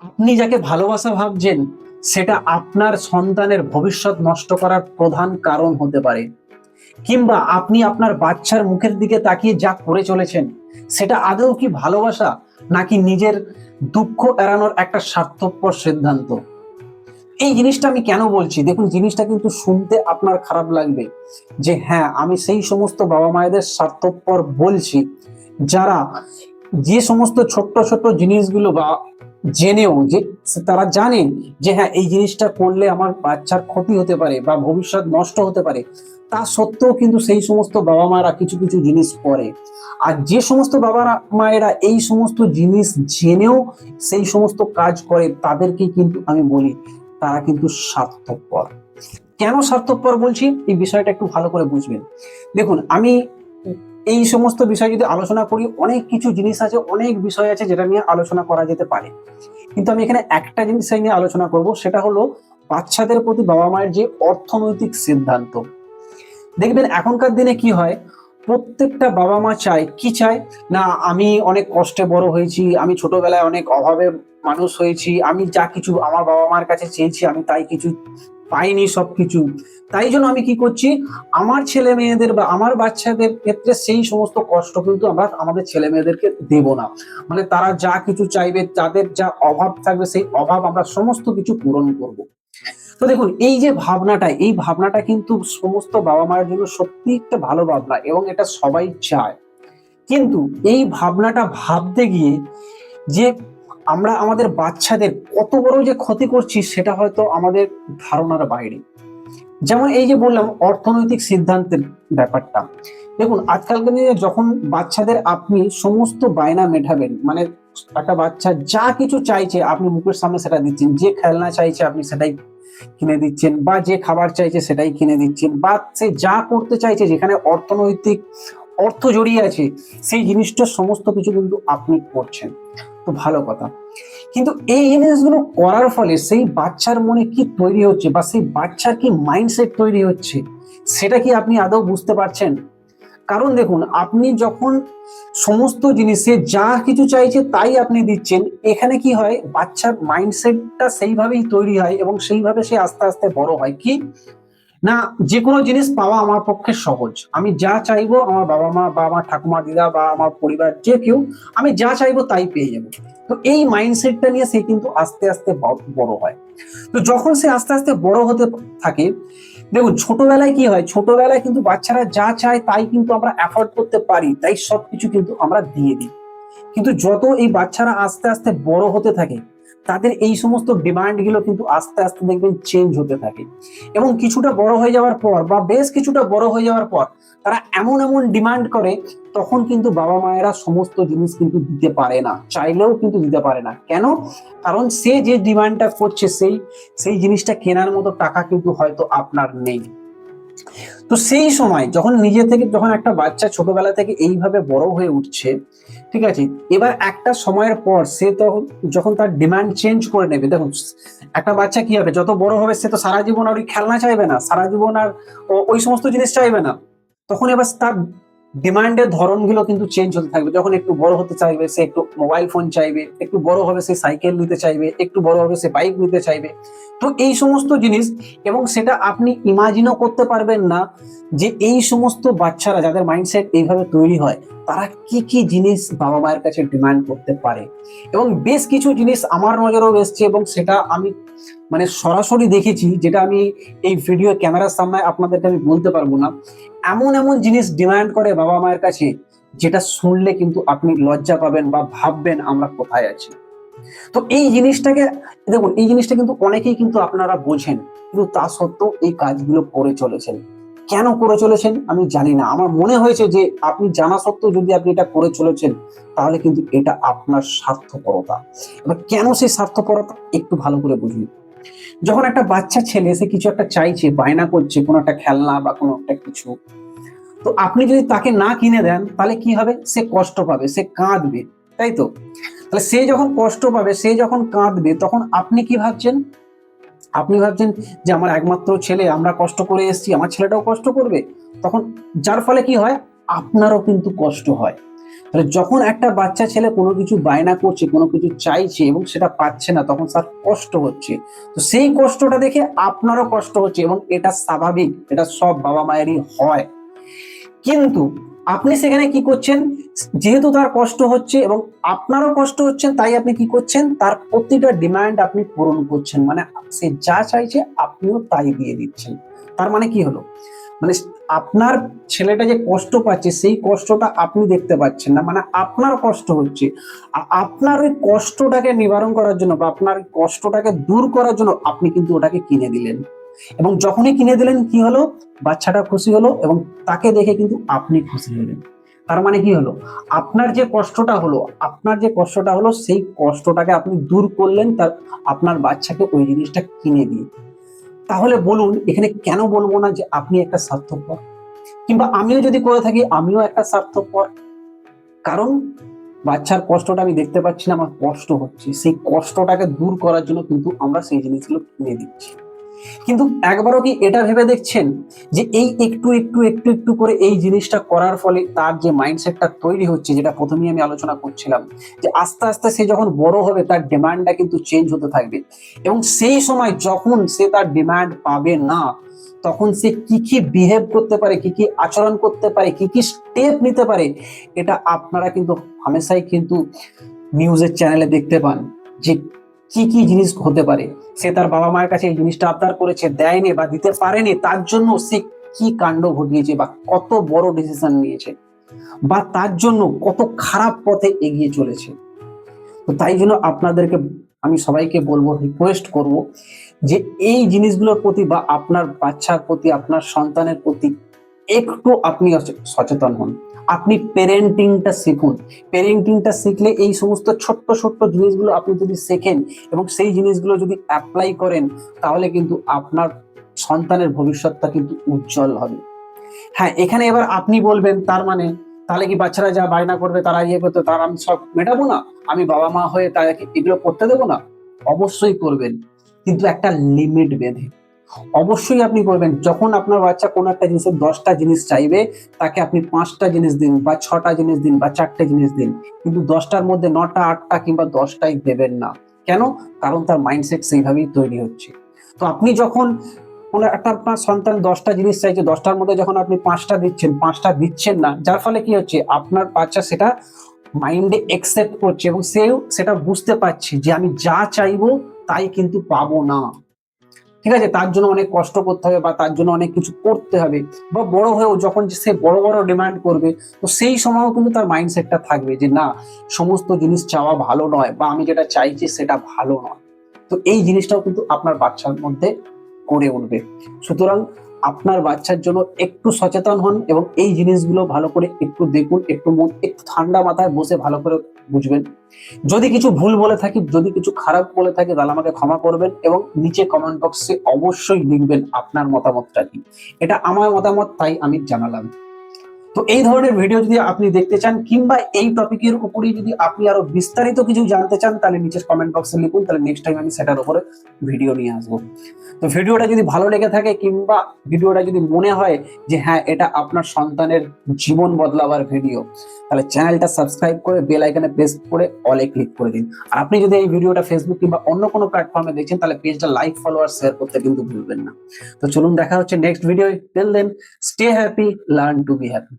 আপনি যাকে ভালোবাসা ভাবছেন, সেটা আপনার সন্তানের ভবিষ্যৎ নষ্ট করার প্রধান কারণ হতে পারে। কিংবা আপনি আপনার বাচ্চার মুখের দিকে তাকিয়ে যা করে চলেছেন, সেটা আদৌ কি ভালোবাসা, নাকি নিজের দুঃখ এড়ানোর একটা স্বার্থপর সিদ্ধান্ত? এই জিনিসটা আমি কেন বলছি? দেখুন, জিনিসটা কিন্তু শুনতে আপনার খারাপ লাগবে যে হ্যাঁ আমি সেই সমস্ত বাবা মায়েদের স্বার্থপর বলছি, যারা যে সমস্ত ছোট্ট ছোট্ট জিনিসগুলো বা জেনেও যে তারা জানে যে হ্যাঁ এই জিনিসটা করলে আমার বাচ্চার ক্ষতি হতে পারে বা ভবিষ্যৎ নষ্ট হতে পারে। তা সত্ত্বেও কিন্তু সেই সমস্ত বাবা মায়েরা কিছু কিছু জিনিস করে। আর যে সমস্ত বাবা মায়েরা এই সমস্ত জিনিস জেনেও সেই সমস্ত কাজ করে তাদেরকে কিন্তু আমি বলি তারা কিন্তু স্বার্থপর। কেন স্বার্থপর বলছি? এই বিষয়টা একটু ভালো করে বুঝবেন। দেখুন, আমি এই সমস্ত বিষয় যদি আলোচনা করি, অনেক কিছু জিনিস আছে, অনেক বিষয় আছে যেটা নিয়ে আলোচনা করা যেতে পারে। কিন্তু আমি এখানে একটা জিনিস নিয়ে আলোচনা করব, সেটা হলো বাচ্চাদের প্রতি বাবা মায়ের যে অর্থনৈতিক সিদ্ধান্ত। দেখবেন, এখনকার দিনে কি হয়, প্রত্যেকটা বাবা মা চায়, কি চায়? না, আমি অনেক কষ্টে বড় হয়েছি, আমি ছোটবেলায় অনেক অভাবে মানুষ হয়েছি, আমি যা কিছু আমার বাবা মার কাছে চেয়েছি, আমি তাই কিছু পাইনি সবকিছু। তাই জন্য আমি কি করছি, আমার ছেলে মেয়েদের বা আমার বাচ্চাদের ক্ষেত্রে সেই সমস্ত কষ্ট কিন্তু আমরা আমাদের ছেলে মেয়েদেরকে দেব না। মানে তারা যা কিছু চাইবে, তাদের যা অভাব থাকবে, সেই অভাব আমরা সমস্ত কিছু পূরণ করব। তো দেখুন, এই যে ভাবনাটা, এই ভাবনাটা কিন্তু সমস্ত বাবা মায়ের জন্য সত্যি একটা ভালো ভাবনা এবং এটা সবাই চায়। কিন্তু এই ভাবনাটা ভাবতে গিয়ে যে আমরা আমাদের বাচ্চাদের কত বড় যে ক্ষতি করছি সেটা হয়তো আমাদের ধারণার বাইরে। যেমন এই যে বললাম অর্থনৈতিক সিদ্ধান্তের ব্যাপারটা। দেখুন, আজকালকার দিনে যখন বাচ্চাদের আপনি সমস্ত বায়না মেটাবেন মানে একটা বাচ্চা যা কিছু চাইছে আপনি মুখের সামনে সেটা দিচ্ছেন, যে খেলনা চাইছে আপনি সেটাই কিনে দিচ্ছেন, বা যে খাবার চাইছে সেটাই কিনে দিচ্ছেন, বা সে যা করতে চাইছে যেখানে অর্থনৈতিক অর্থ জড়িয়ে আছে, সেই জিনিসটা সমস্ত কিছু কিন্তু আপনি করছেন। তো ভালো কথা। কিন্তু এই জিনিসগুলো করার ফলে সেই বাচ্চার মনে কি তৈরি হচ্ছে বা সেই বাচ্চার কি মাইন্ডসেট তৈরি হচ্ছে, সেটা কি আপনি আদৌ বুঝতে পারছেন? কারণ দেখুন, আপনি যখন সমস্ত জিনিসে যা কিছু চাইছে তাই আপনি দিচ্ছেন, এখানে কি হয়? বাচ্চার মাইন্ডসেটটা সেইভাবেই তৈরি হয় এবং সেইভাবে সে আস্তে আস্তে বড় হয়। কি? না যে কোনো জিনিস পাওয়া আমার পক্ষে সহজ। আমি যা চাইব আমার বাবা মা বা আমার ঠাকুমা দিদা বা আমার পরিবার যে কেউ, আমি যা চাইব তাই পেয়ে যাব। তো এই মাইন্ডসেটটা নিয়ে সে কিন্তু আস্তে আস্তে বড় হয়। তো যখন সে আস্তে আস্তে বড় হতে থাকে, দেখুন ছোটবেলায় কি হয়? ছোটবেলায় কিন্তু বাচ্চারা যা চায় তাই কিন্তু আমরা অ্যাফোর্ড করতে পারি, তাই সবকিছু কিন্তু আমরা দিয়ে দিই। কিন্তু যত এই বাচ্চারা আস্তে আস্তে বড় হতে থাকে তাদের এই সমস্ত ডিমান্ডগুলো কিন্তু আস্তে আস্তে দেখবেন চেঞ্জ হতে থাকে। এবং কিছুটা বড় হয়ে যাওয়ার পর বা বেশ কিছুটা বড় হয়ে যাওয়ার পর তারা এমন এমন ডিমান্ড করে, তখন কিন্তু বাবা মায়েরা সমস্ত জিনিস কিন্তু দিতে পারে না, চাইলেও কিন্তু দিতে পারে না। কেন? কারণ সে যে ডিমান্ডটা করছে, সেই সেই জিনিসটা কেনার মতো টাকা কিন্তু হয়তো আপনার নেই। তো সেই সময় যখন নিজে থেকে, যখন একটা বাচ্চা ছোটবেলা থেকে এইভাবে বড় হয়ে উঠছে, ঠিক আছে, এবার একটা সময়ের পর সে তো যখন তার ডিমান্ড চেঞ্জ করে নেবে, দেখুন, একটা বাচ্চা কি হবে? যত বড় হবে সে তো সারা জীবন আর ওই খেলনা চাইবে না, সারা জীবন আর ওই সমস্ত জিনিস চাইবে না। তখন এবার তার ডিমান্ডের ধরনগুলো কিন্তু চেঞ্জ হতে থাকবে। যখন একটু বড় হতে চাইবে, সে একটু মোবাইল ফোন চাইবে, একটু বড় হবে সে সাইকেল নিতে চাইবে, একটু বড় হবে সে বাইক নিতে চাইবে। তো এই সমস্ত জিনিস, এবং সেটা আপনি ইমাজিনও করতে পারবেন না যে এই সমস্ত বাচ্চারা, যাদের মাইন্ডসেট এইভাবে তৈরি হয় তারা কি কি জিনিস বাবা মায়ের কাছে ডিমান্ড করতে পারে? এবং বেশ কিছু জিনিস আমার নজরেও এসছে এবং সেটা আমি মানে সরাসরি দেখেছি, যেটা আমি এই ভিডিও ক্যামেরার সামনে আপনাদেরকে আমি বলতে পারব না। এমন এমন জিনিস ডিমান্ড করে বাবা মায়ের কাছে, যেটা শুনলে কিন্তু আপনি লজ্জা পাবেন বা ভাববেন আমরা কোথায় আছি। তো এই জিনিসটাকে, দেখুন, এই জিনিসটা কিন্তু অনেকেই কিন্তু আপনারা বোঝেন, কিন্তু তা সত্ত্বেও এই কাজগুলো করে চলেছেন। কেন করে চলেছেন আমি জানি না। আমার মনে হয়েছে যে আপনি জানা সত্ত্বেও যদি আপনি এটা করে চলেছেন, তাহলে কিন্তু এটা আপনার স্বার্থপরতা। এবার কেন সেই স্বার্থপরতা? একটু ভালো করে বুঝুন। যখন একটা বাচ্চা ছেলে, সে কিছু একটা চাইছে, বায়না করছে, কোনো একটা খেলনা বা কোনো একটা কিছু, তো আপনি যদি তাকে না কিনে দেন, তাহলে কি হবে? সে কষ্ট পাবে, সে কাঁদবে, তাই তো? তাহলে সে যখন কষ্ট পাবে, সে যখন কাঁদবে, তখন আপনি কি ভাবছেন? আপনি ভাবছেন যে আমার একমাত্র ছেলে, আমরা কষ্ট করে এসেছি, আমার ছেলেটাও কষ্ট করবে? তখন যার ফলে কি হয়? আপনারও কিন্তু কষ্ট হয়। তাহলে যখন একটা বাচ্চা ছেলে কোনো কিছু বায়না করছে, কোনো কিছু চাইছে এবং সেটা পাচ্ছে না, তখন তার কষ্ট হচ্ছে। তো সেই কষ্টটা দেখে আপনারও কষ্ট হচ্ছে এবং এটা স্বাভাবিক, এটা সব বাবা মায়েরই হয়। কিন্তু আপনি সেখানে কি করছেন? যেহেতু তার কষ্ট হচ্ছে এবং আপনারও কষ্ট হচ্ছে, তাই আপনি কি করছেন? তার প্রতিটা ডিমান্ড আপনি পূরণ করছেন। মানে সে যা চাইছে, আপনিও তাই দিয়ে দিচ্ছেন। তার মানে কি হলো? মানে আপনার ছেলেটা যে কষ্ট পাচ্ছে, সেই কষ্টটা আপনি দেখতে পাচ্ছেন না। মানে আপনার কষ্ট হচ্ছে। আপনার ওই কষ্টটাকে নিবারণ করার জন্য বা আপনার কষ্টটাকে দূর করার জন্য আপনি কিন্তু ওটাকে কিনে দিলেন। এবং যখনই কিনে দিলেন, কি হলো? বাচ্চাটা খুশি হলো এবং তাকে দেখে কিন্তু আপনি খুশি হলেন। তার মানে কি হলো? আপনার যে কষ্টটা হলো, আপনার যে কষ্টটা হলো, সেই কষ্টটাকে আপনি দূর করলেন তার, আপনার বাচ্চাকে ওই জিনিসটা কিনে দিয়ে। তাহলে বলুন, এখানে কেন বলব না যে আপনি একটা স্বার্থপর? কিংবা আমিও যদি করে থাকি, আমিও একটা স্বার্থপর? কারণ বাচ্চার কষ্টটা আমি দেখতে পাচ্ছি না, আমার কষ্ট হচ্ছে। সেই কষ্টটাকে দূর করার জন্য কিন্তু আমরা সেই জিনিসগুলো কিনে দিচ্ছি। কিন্তু একবারও কি এটা ভেবে দেখছেন যে এই একটু একটু একটু একটু করে এই জিনিসটা করার ফলে তার যে মাইন্ডসেটটা তৈরি হচ্ছে, যেটা প্রথমেই আমি আলোচনা করছিলাম, যে আস্তে আস্তে সে যখন বড় হবে তার ডিমান্ডটা কিন্তু চেঞ্জ হতে থাকবে। এবং সেই সময় যখন সে তার ডিমান্ড পাবে না, তখন সে কি কি বিহেভ করতে পারে, কি কি আচরণ করতে পারে, কি কি স্টেপ নিতে পারে, এটা আপনারা কিন্তু হামেশাই কিন্তু নিউজের চ্যানেলে দেখতে পান যে কি কি জিনিস হতে পারে। সে তার বাবা মায়ের কাছে এই জিনিসটা আবদার করেছে, দেয়নি বা দিতে পারেনি, তার জন্য সে কি কাণ্ড ঘটিয়েছে বা কত বড় ডিসিশন নিয়েছে বা তার জন্য কত খারাপ পথে এগিয়ে চলেছে। তো তাই জন্য আপনাদেরকে আমি সবাইকে বলব রিকোয়েস্ট করব যে এই জিনিসগুলোর প্রতি বা আপনার বাচ্চার প্রতি, আপনার সন্তানের প্রতি একটু আপনি সচেতন হন। আপনি পেরেন্টিংটা শিখুন। পেরেন্টিংটা শিখলে এই সমস্ত ছোট্ট ছোট্ট জিনিসগুলো আপনি যদি শেখেন এবং সেই জিনিসগুলো যদি অ্যাপ্লাই করেন, তাহলে কিন্তু আপনার সন্তানের ভবিষ্যৎটা কিন্তু উজ্জ্বল হবে। হ্যাঁ এখানে এবার আপনি বলবেন, তার মানে তাহলে কি বাচ্চারা যা বায়না করবে, তারা ইয়ে করতে, তারা আমি সব মেটাবো না? আমি বাবা মা হয়ে তাদেরকে এগুলো করতে দেবো না? অবশ্যই করবেন। কিন্তু একটা লিমিট বেঁধে। অবশ্যই আপনি করবেন। যখন আপনার বাচ্চা কোনো একটা জিনিসের দশটা জিনিস চাইবে, তাকে আপনি পাঁচটা জিনিস দিন বা ছটা জিনিস দিন বা চারটে জিনিস দিন। কিন্তু দশটার মধ্যে নটা, আটটা কিংবা দশটাই দেবেন না। কেন? কারণ তার মাইন্ডসেট সেইভাবেই তৈরি হচ্ছে। তো আপনি যখন কোনো একটা আপনার সন্তান দশটা জিনিস চাইছে, দশটার মধ্যে যখন আপনি পাঁচটা দিচ্ছেন পাঁচটা দিচ্ছেন না, যার ফলে কি হচ্ছে? আপনার বাচ্চা সেটা মাইন্ডে একসেপ্ট করছে এবং সেও সেটা বুঝতে পারছে যে আমি যা চাইব, তাই কিন্তু পাবো না। ঠিক আছে? তার জন্য অনেক কষ্ট করতে হবে বা তার জন্য অনেক কিছু করতে হবে। বা বড় হয়েও যখন সে বড় বড় ডিমান্ড করবে, তো সেই সময়ও কিন্তু তার মাইন্ডসেটটা থাকবে যে, না, সমস্ত জিনিস চাওয়া ভালো নয় বা আমি যেটা চাইছি সেটা ভালো নয়। তো এই জিনিসটাও কিন্তু আপনার বাচ্চার মধ্যে করে উঠবে। সুতরাং আপনার বাচ্চার জন্য একটু সচেতন হন এবং এই জিনিসগুলো ভালো করে একটু দেখুন, একটু মন, একটু ঠান্ডা মাথায় বসে ভালো করে বুঝবেন। যদি কিছু ভুল বলে থাকি, যদি কিছু খারাপ বলে থাকি, তাহলে আমাকে ক্ষমা করবেন এবং নিচে কমেন্ট বক্সে অবশ্যই লিখবেন আপনার মতামতটা কি। এটা আমার মতামত, তাই আমি জানালাম। তো এই ধরনের ভিডিও যদি আপনি দেখতে চান, কিংবা এই টপিকের উপরে যদি আপনি আরও বিস্তারিত কিছু জানতে চান, তাহলে নিচের কমেন্ট বক্সে লিখুন, তাহলে নেক্সট টাইম আমি সেটার উপরে ভিডিও নিয়ে আসব। তো ভিডিওটা যদি ভালো লেগে থাকে, কিংবা ভিডিওটা যদি মনে হয় যে হ্যাঁ এটা আপনার সন্তানের জীবন বদলাবার ভিডিও তাহলে চ্যানেলটা সাবস্ক্রাইব করে বেল আইকনে প্রেস করে অলে ক্লিক করে দিন। আর আপনি যদি এই ভিডিওটা ফেসবুক কিংবা অন্য কোনো প্ল্যাটফর্মে দেখছেন, তাহলে পেজটা লাইক ফলোয়ার শেয়ার করতে কিন্তু ভুলবেন না। তো চলুন, দেখা হচ্ছে next video tell then stay happy learn to be happy